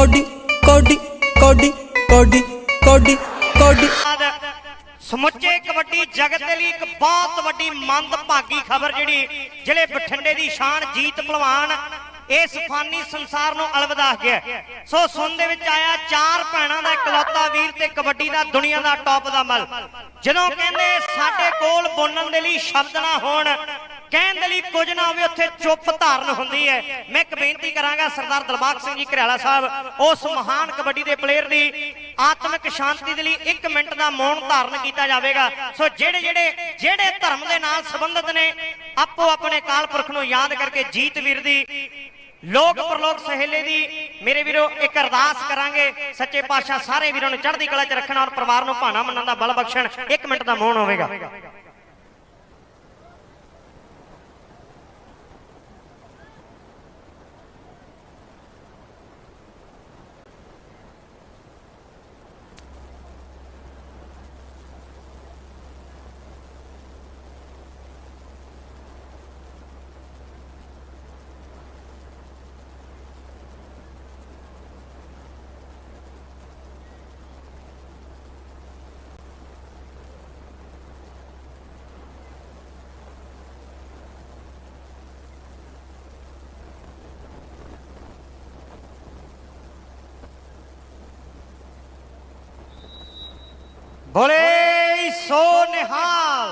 Cody ਕੋਡੀ ਕੋਡੀ ਕੋਡੀ ਕੋਡੀ ਕੋਡੀ। ਸਮੁੱਚੇ ਕਬੱਡੀ ਜਗਤ ਦੇ ਲਈ ਇੱਕ ਬਹੁਤ ਵੱਡੀ ਮੰਦਭਾਗੀ ਖਬਰ ਜਿਹੜੀ ਜ਼ਿਲ੍ਹੇ ਬਠਿੰਡੇ ਦੀ ਸ਼ਾਨ ਜੀਤ ਭਲਵਾਨ ਇਸ ਫਾਨੀ ਸੰਸਾਰ ਨੂੰ ਅਲਵਿਦਾ ਗਿਆ ਸੋ ਸੁਣ ਦੇ ਵਿੱਚ ਆਇਆ ਚਾਰ ਭੈਣਾਂ ਦਾ ਇਕਲੌਤਾ ਵੀਰ ਤੇ ਕਬੱਡੀ ਦਾ ਦੁਨੀਆ ਦਾ ਟੌਪ ਦਾ ਮਲ। ਜਦੋਂ ਕਹਿੰਦੇ ਸਾਡੇ ਕੋਲ ਬੋਲਣ ਦੇ ਲਈ ਸ਼ਬਦ ਨਾ ਹੋਣ ਕਹਿਣ ਦੇ ਲਈ ਕੁਝ ਨਾ ਹੋਵੇ, ਉੱਥੇ ਚੁੱਪ ਧਾਰਨ ਹੁੰਦੀ ਹੈ। ਮੈਂ ਇੱਕ ਬੇਨਤੀ ਕਰਾਂਗਾ ਸਰਦਾਰ ਦਲਬਾਗ ਸਿੰਘ ਜੀ ਘਰਿਆਲਾ ਸਾਹਿਬ, ਉਸ ਮਹਾਨ ਕਬੱਡੀ ਦੇ ਪਲੇਅਰ ਦੀ ਆਤਮਿਕ ਸ਼ਾਂਤੀ ਦੇ ਲਈ 1 ਮਿੰਟ ਦਾ ਮੌਨ ਧਾਰਨ ਕੀਤਾ ਜਾਵੇਗਾ। ਸੋ ਜਿਹੜੇ ਜਿਹੜੇ ਜਿਹੜੇ ਧਰਮ ਦੇ ਨਾਲ ਸੰਬੰਧਿਤ ਨੇ, ਆਪੋ ਆਪਣੇ ਕਾਲ ਪੁਰਖ ਨੂੰ ਯਾਦ ਕਰਕੇ ਜੀਤ ਵੀਰ ਦੀ, ਲੋਕ ਪ੍ਰਲੋਕ ਸਹੇਲੇ ਦੀ, ਮੇਰੇ ਵੀਰੋ, ਇੱਕ ਅਰਦਾਸ ਕਰਾਂਗੇ। ਸੱਚੇ ਪਾਤਸ਼ਾਹ ਸਾਰੇ ਵੀਰਾਂ ਨੂੰ ਚੜ੍ਹਦੀ ਕਲਾ 'ਚ ਰੱਖਣ ਔਰ ਪਰਿਵਾਰ ਨੂੰ ਭਾਣਾ ਮੰਨਣ ਦਾ ਬਲ ਬਖਸ਼ਣ 1 ਮਿੰਟ ਦਾ ਮੌਨ ਹੋਵੇਗਾ। ਬੋਲੇ ਸੋ ਨਿਹਾਲ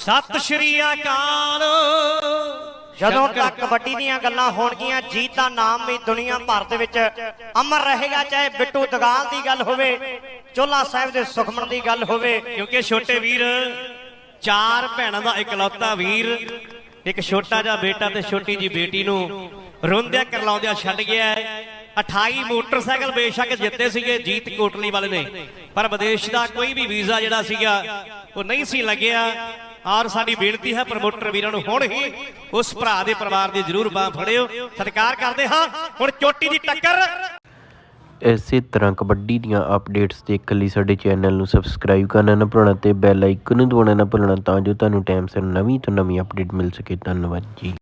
ਸਤਿ ਸ਼੍ਰੀ ਅਕਾਲ। ਜਦੋਂ ਤੱਕ ਕਬੱਡੀ ਦੀਆਂ ਗੱਲਾਂ ਹੋਣਗੀਆਂ ਜੀਤ ਦਾ ਨਾਮ ਵੀ ਦੁਨੀਆ ਭਰ ਦੇ ਵਿੱਚ ਅਮਰ ਰਹੇਗਾ, ਚਾਹੇ ਬਿੱਟੂ ਦਗਾਲ ਦੀ ਗੱਲ ਹੋਵੇ, ਚੋਲਾ ਸਾਹਿਬ ਦੇ ਸੁਖਮਨ ਦੀ ਗੱਲ ਹੋਵੇ। ਕਿਉਂਕਿ ਛੋਟੇ ਵੀਰ, ਚਾਰ ਭੈਣਾਂ ਦਾ ਇਕਲੌਤਾ ਵੀਰ, ਇੱਕ ਛੋਟਾ ਜਿਹਾ ਬੇਟਾ ਤੇ ਛੋਟੀ ਜੀ ਬੇਟੀ ਨੂੰ ਰੋਂਦਿਆਂ ਕਰਲਾਉਂਦਿਆਂ ਛੱਡ ਗਿਆ ਹੈ। 28 ਮੋਟਰਸਾਈਕਲ ਬੇਸ਼ੱਕ ਜਿੱਤੇ ਸੀਗੇ ਜੀਤ ਕੋਟਲੀ ਵਾਲੇ ਨੇ। ਪਰ ਵਿਦੇਸ਼ ਦਾ ਕੋਈ ਵੀ ਵੀਜ਼ਾ ਜਿਹੜਾ ਸੀਗਾ, ਉਹ ਨਹੀਂ ਸੀ ਲੱਗਿਆ। ਔਰ ਸਾਡੀ ਬੇਨਤੀ ਹੈ ਪ੍ਰਮੋਟਰ ਵੀਰਾਂ ਨੂੰ, ਹੁਣ ਹੀ ਉਸ ਭਰਾ ਦੇ ਪਰਿਵਾਰ ਦੀ ਜ਼ਰੂਰ ਬਾਹ ਫੜਿਓ। ਸਤਿਕਾਰ ਕਰਦੇ ਹਾਂ, ਹੁਣ ਚੋਟੀ ਦੀ ਟੱਕਰ। ਇਸੇ ਤਰ੍ਹਾਂ ਕਬੱਡੀ ਦੀਆਂ ਅਪਡੇਟਸ ਦੇਖਣ ਲਈ ਸਾਡੇ ਚੈਨਲ ਨੂੰ ਸਬਸਕ੍ਰਾਈਬ ਕਰਨਾ ਨਾ ਭੁੱਲਣਾ ਤੇ ਬੈਲ ਆਈਕਨ ਨੂੰ ਦਬਾਉਣਾ ਨਾ ਭੁੱਲਣਾ ਤਾਂ ਜੋ ਤੁਹਾਨੂੰ ਟਾਈਮ ਸਿਰ ਨਵੀਂ ਤੋਂ ਨਵੀਂ ਅਪਡੇਟ ਮਿਲ ਸਕੇ। ਧੰਨਵਾਦ ਜੀ।